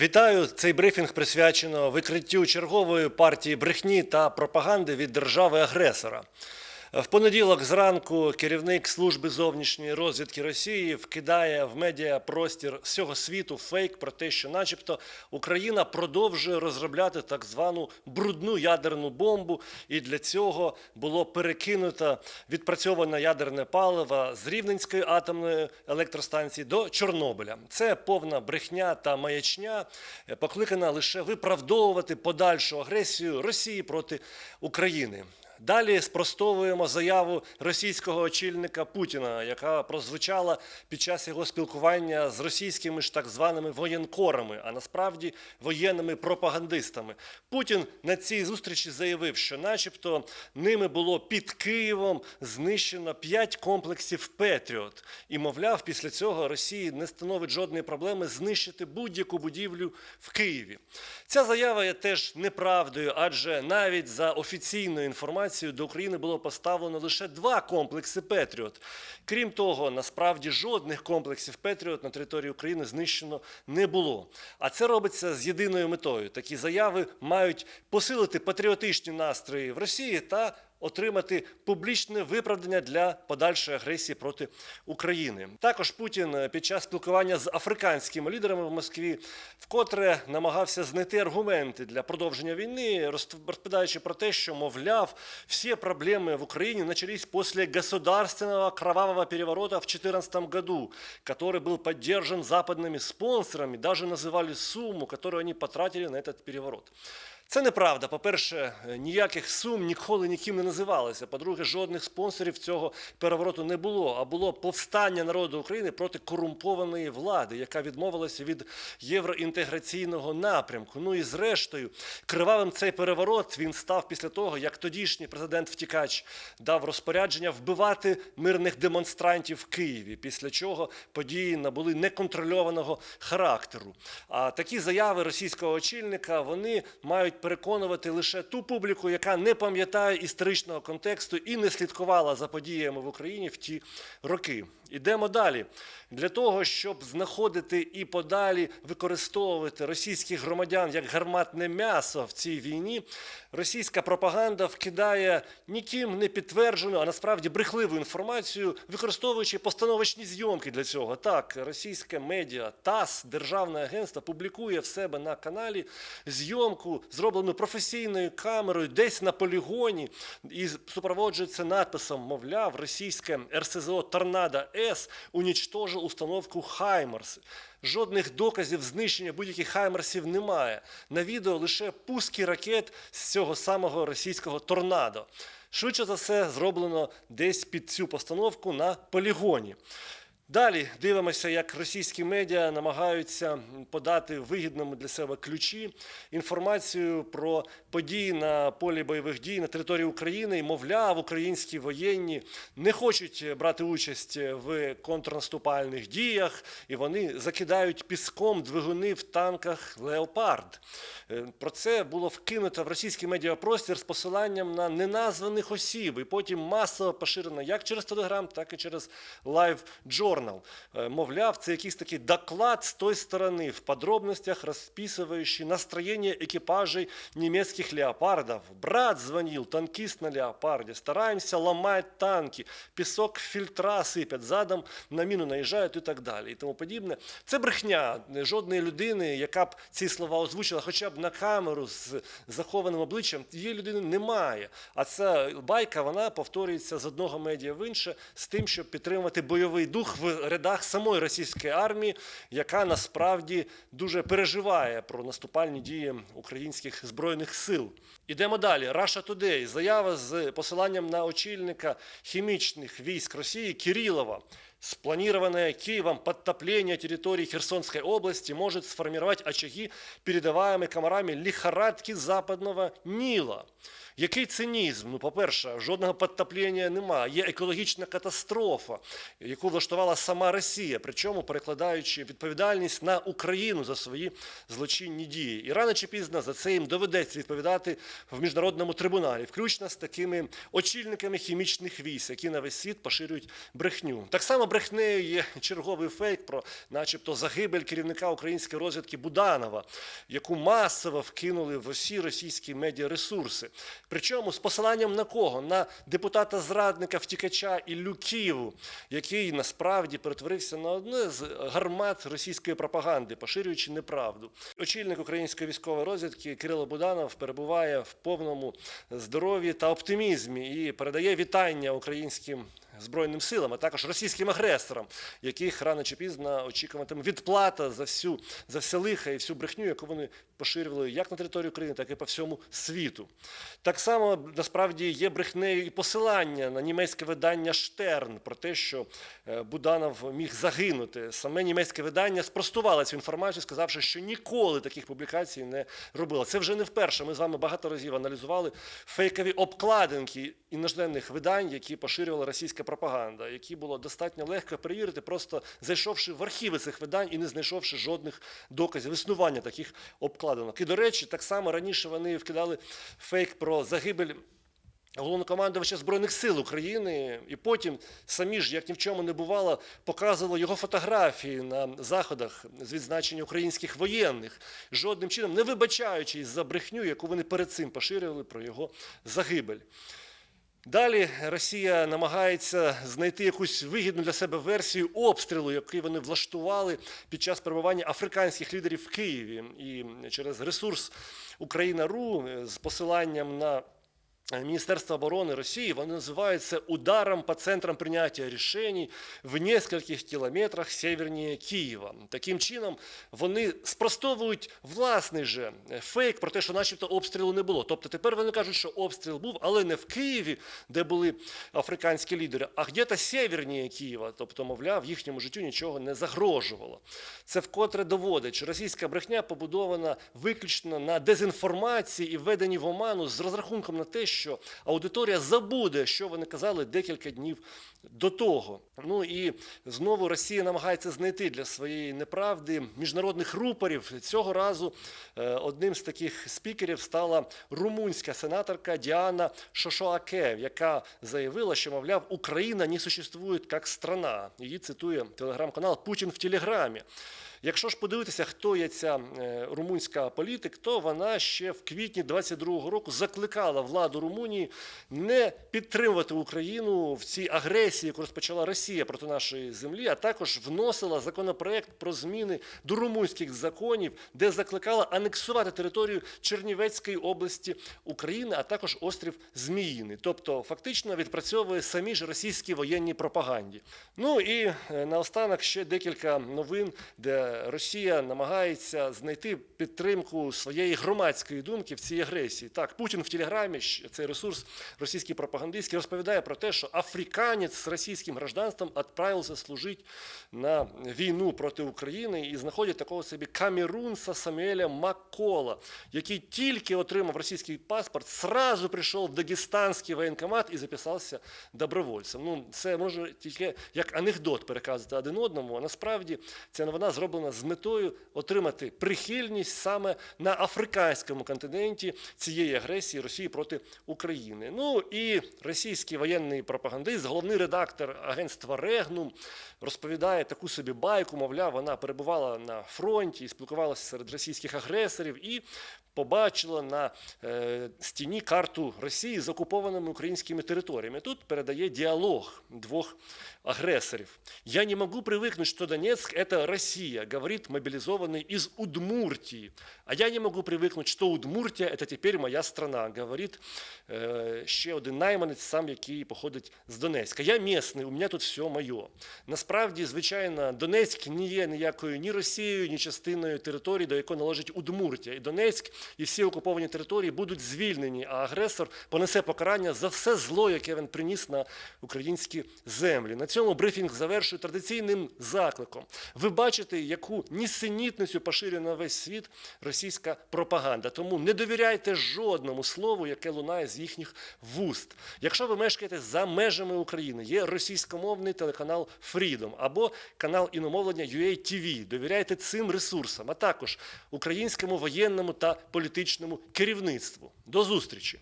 Вітаю! Цей брифінг присвячено викриттю чергової партії брехні та пропаганди від держави-агресора. В понеділок зранку керівник служби зовнішньої розвідки Росії вкидає в медіа простір всього світу фейк про те, що, начебто, Україна продовжує розробляти так звану брудну ядерну бомбу, і для цього було перекинуто відпрацьоване ядерне паливо з Рівненської атомної електростанції до Чорнобиля. Це повна брехня та маячня, покликана лише виправдовувати подальшу агресію Росії проти України. Далі спростовуємо заяву російського очільника Путіна, яка прозвучала під час його спілкування з російськими ж так званими воєнкорами, а насправді воєнними пропагандистами. Путін на цій зустрічі заявив, що, начебто, ними було під Києвом знищено п'ять комплексів Петріот. І, мовляв, після цього Росії не становить жодної проблеми знищити будь-яку будівлю в Києві. Ця заява є теж неправдою, адже навіть за офіційною інформацією до України було поставлено лише два комплекси Петріот. Крім того, насправді жодних комплексів Петріот на території України знищено не було. А це робиться з єдиною метою. Такі заяви мають посилити патріотичні настрої в Росії та отримати публічне виправдання для подальшої агресії проти України. Також Путін е, під час спілкування з африканськими лідерами в Москві вкотре намагався знайти аргументи для продовження війни, розт- розповідаючи про те, що мовляв, всі проблеми в Україні начались після государственного кровавого переворота в 2014 году, который был поддержан западными спонсорами, даже называли сумму, которую они потратили на этот переворот. Це неправда. По-перше, ніяких сум ніколи ніким не називалося. По-друге, жодних спонсорів цього перевороту не було, а було повстання народу України проти корумпованої влади, яка відмовилася від євроінтеграційного напрямку. Ну і зрештою, кривавим цей переворот він став після того, як тодішній президент втікач дав розпорядження вбивати мирних демонстрантів в Києві, після чого події набули неконтрольованого характеру. А такі заяви російського очільника вони мають переконувати лише ту публіку, яка не пам'ятає історичного контексту і не слідкувала за подіями в Україні в ті роки. Ідемо далі. Для того, щоб знаходити і подалі використовувати російських громадян як гарматне м'ясо в цій війні, російська пропаганда вкидає ніким не підтверджену, а насправді брехливу інформацію, використовуючи постановочні зйомки для цього. Так, російське медіа ТАСС, державне агентство, публікує в себе на каналі зйомку, зроблену професійною камерою, десь на полігоні, і супроводжується надписом, мовляв, російське РСЗО Торнадо С унічтожило установку Хаймерс. Жодних доказів знищення будь-яких хаймерсів немає. На відео лише пуски ракет з цього самого російського торнадо. Швидше за все, зроблено десь під цю постановку на полігоні. Далі дивимося, як російські медіа намагаються подати вигідному для себе ключі інформацію про події на полі бойових дій на території України. І, мовляв, українські воєнні не хочуть брати участь в контрнаступальних діях, і вони закидають піском двигуни в танках Леопард. Е, Про це було вкинуто в російський медіапростір з посиланням на неназваних осіб, і потім масово поширено як через Телеграм, так і через Live Journal. Е, Мовляв, це якийсь такий доклад з той сторони, в подробностях розписуючи настроєння екіпажей німецьких леопардов. Брат звонил, танкист на леопарде. Стараемся ломать танки, пісок фільтра сипять, задом на міну наїжджають і так далі. І тому подібне. Це брехня жодної людини, яка б ці слова озвучила, хоча б на камеру з захованим обличчям, її людини немає. А ця байка вона повторюється з одного медіа в інше з тим, щоб підтримувати бойовий дух в рядах самої російської армії, яка насправді дуже переживає про наступальні дії українських збройних сил. Ідемо далі. Russia Today. Заява з посиланням на очільника хімічних військ Росії Кирилова. Спланированное Киевом подтопление территории Херсонской области может сформировать очаги, передаваемые комарами лихорадки западного Ніла. Який цинізм? Ну, по-перше, жодного підтоплення немає. Є екологічна катастрофа, яку влаштувала сама Росія, причому перекладаючи відповідальність на Україну за свої злочинні дії. І рано чи пізно за це їм доведеться відповідати в міжнародному трибуналі, включно з такими очільниками хімічних військ, які на весь світ поширюють брехню. Так само брехнею є черговий фейк про, начебто, загибель керівника української розвідки Буданова, яку масово вкинули в усі російські медіаресурси. Причому з посиланням на кого? На депутата зрадника втікача Іллю Києву, який насправді перетворився на одне з гармат російської пропаганди, поширюючи неправду. Очільник української військової розвідки Кирило Буданов перебуває в повному здоров'ї та оптимізмі і передає вітання українським збройним силам, а також російським агресорам, яких рано чи пізно очікуватиме відплата за всю за все лиха і всю брехню, яку вони поширювали як на території України, так і по всьому світу. Так само насправді є брехнею і посилання на німецьке видання Штерн про те, що е, Буданов міг загинути. Саме німецьке видання спростувало цю інформацію, сказавши, що ніколи таких публікацій не робило. Це вже не вперше. Ми з вами багато разів аналізували фейкові обкладинки іноземних видань, які поширювала російська пропаганда, які було достатньо легко перевірити, просто зайшовши в архіви цих видань і не знайшовши жодних доказів існування таких обкладинок. І, до речі, так само раніше вони вкидали фейк про загибель. Головнокомандувача Збройних сил України, і потім самі ж, як ні в чому не бувало, показували його фотографії на заходах з відзначення українських воєнних, жодним чином не вибачаючись за брехню, яку вони перед цим поширювали про його загибель. Далі Росія намагається знайти якусь вигідну для себе версію обстрілу, який вони влаштували під час перебування африканських лідерів в Києві. І через ресурс Україна.ру з посиланням на Министерство обороны России, вони називають це ударом по центрам прийняття рішень в нескольких кілометрах северніше Києва. Таким чином, вони спростовують власний же фейк про те, що начебто обстрілу не було. Тобто тепер вони кажуть, що обстріл був, але не в Києві, де були африканські лідери, а где-то северніше Києва. Тобто, мовляв, їхньому життю нічого не загрожувало. Це вкотре доводить, що російська брехня побудована виключно на дезінформації і введенні в оману з розрахунком на те, що аудиторія забуде, що вони казали декілька днів до того. Ну і знову Росія намагається знайти для своєї неправди міжнародних рупорів. Цього разу е, одним з таких спікерів стала румунська сенаторка Діана Шошоаке, яка заявила, що мовляв Україна не существує як страна. Її цитує телеграм-канал Путін в Телеграмі. Якщо ж подивитися, хто є ця е, румунська політик, то вона ще в квітні 22-го року закликала владу Румунії не підтримувати Україну в цій агресії, яку розпочала Росія проти нашої землі, а також вносила законопроект про зміни до румунських законів, де закликала анексувати територію Чернівецької області України, а також острів Зміїний. Тобто, фактично відпрацьовує самі ж російські воєнні пропаганді. Ну і е, наостанок ще декілька новин, де Росія намагається знайти підтримку своєї громадської думки в цій агресії. Так, Путін в Телеграмі, цей ресурс російський пропагандистський, розповідає про те, що африканець з російським гражданством відправився служити на війну проти України і знаходять такого собі камерунса Самуеля Маккола, який тільки отримав російський паспорт, сразу прийшов в Дагестанський воєнкомат і записався добровольцем. Ну, це може тільки як анекдот переказувати один одному. А насправді ця новина зроблена з метою отримати прихильність саме на африканському континенті цієї агресії Росії проти України. Ну і російський воєнний пропагандист, головний редактор агентства Регнум, розповідає таку собі байку, мовляв, вона перебувала на фронті і спілкувалася серед російських агресорів і побачила на е, стіні карту Росії з окупованими українськими територіями. Тут передає діалог двох агрессоров. «Я не могу привыкнуть, что Донецк – это Россия», говорит мобилизованный из Удмуртии. «А я не могу привыкнуть, что Удмуртия – это теперь моя страна», говорит е, ще один найманець, сам який походить з Донецька. «Я місний, у мене тут все моє». Насправді, звичайно, Донецьк не є ніякою ні Росією, ні частиною території, до якої належить Удмуртія. І Донецьк і всі окуповані території будуть звільнені, а агресор понесе покарання за все зло, яке він приніс на українські землі. На цьому брифінг завершую традиційним закликом. Ви бачите, яку нісенітницю поширює на весь світ російська пропаганда. Тому не довіряйте жодному слову, яке лунає з їхніх вуст. Якщо ви мешкаєте за межами України, є російськомовний телеканал Freedom або канал іномовлення UA TV. Довіряйте цим ресурсам, а також українському воєнному та політичному керівництву. До зустрічі!